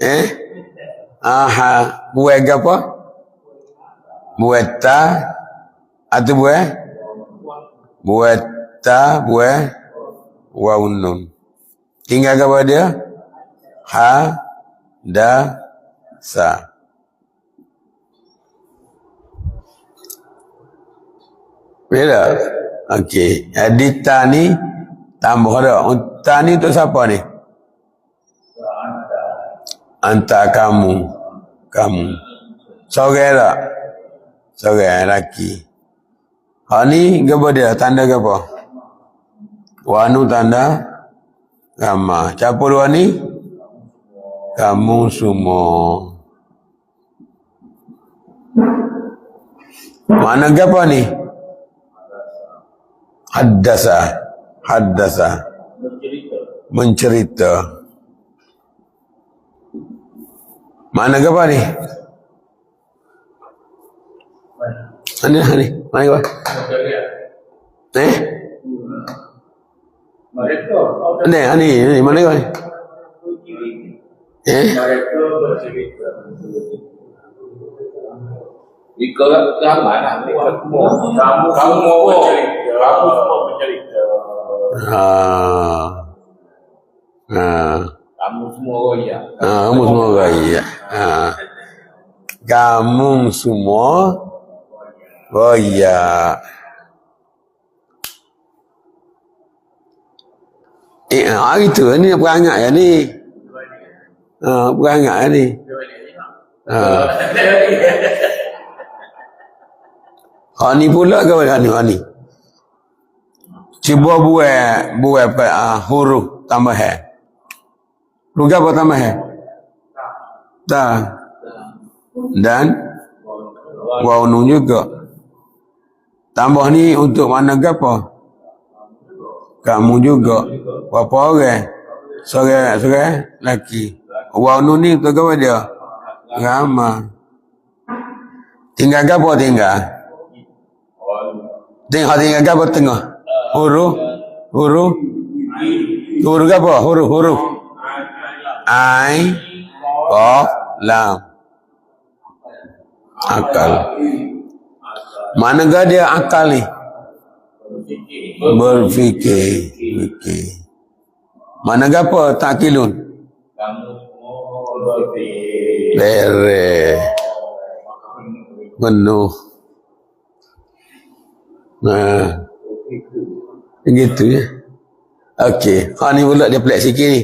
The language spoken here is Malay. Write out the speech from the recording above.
Eh? Aha, buat apa? Buat ta atau buat? Buat ta, buat waw nun. Tinggal ke apa dia? Ha, da, sa. Bila? Okey. Jadi ta ni tambah ada. Ta ni untuk siapa ni? Anta kamu. Kamu. Seorang tak? Seorang lelaki. Hak ni apa dia? Tanda ke apa? Wanu tanda ramah. Siapa dua ni? Kamu semua. Mana ke apa ni? Haddasa. Haddasa. Mencerita. Mana ke apa ni? Mana ni? Mana ke apa? Eh? Ni, ni, ni, mana ke apa ni? Eh? Jika zaman nak kamu kamu kamu bercerita kamu semua bercerita Ah. Ah. Kamu semua roya Ah, kamu semua raya. Ah. Kamu semua raya. Eh, hari tu ni perangai ya ni. Ah, perangai ya ni. Ah. Ha ni pula ke mana ni? Ha ni. Cuba buat buat apa ah, huruf tambahan. Huruf apa tambahan? Ta. Dan waw nun juga. Tambah ni untuk mana ke apa? Kamu juga. Berapa orang? Seorang, seorang lelaki. Waw nun ni untuk apa dia? Ramah. Tinggal ke apa tinggal? Tengok tinggal ke apa tengah? Huruf? Huruf? Huruf ke apa? Huruf, huruf. Ai, Qaf, Lam. Akal. Mana ke dia akal ni? Berfikir. Fikir. Mana ke apa takilun? Lere. Penuh. Nah. Begitu ya. Okey. Ha ni pula dia pelik sikit ni.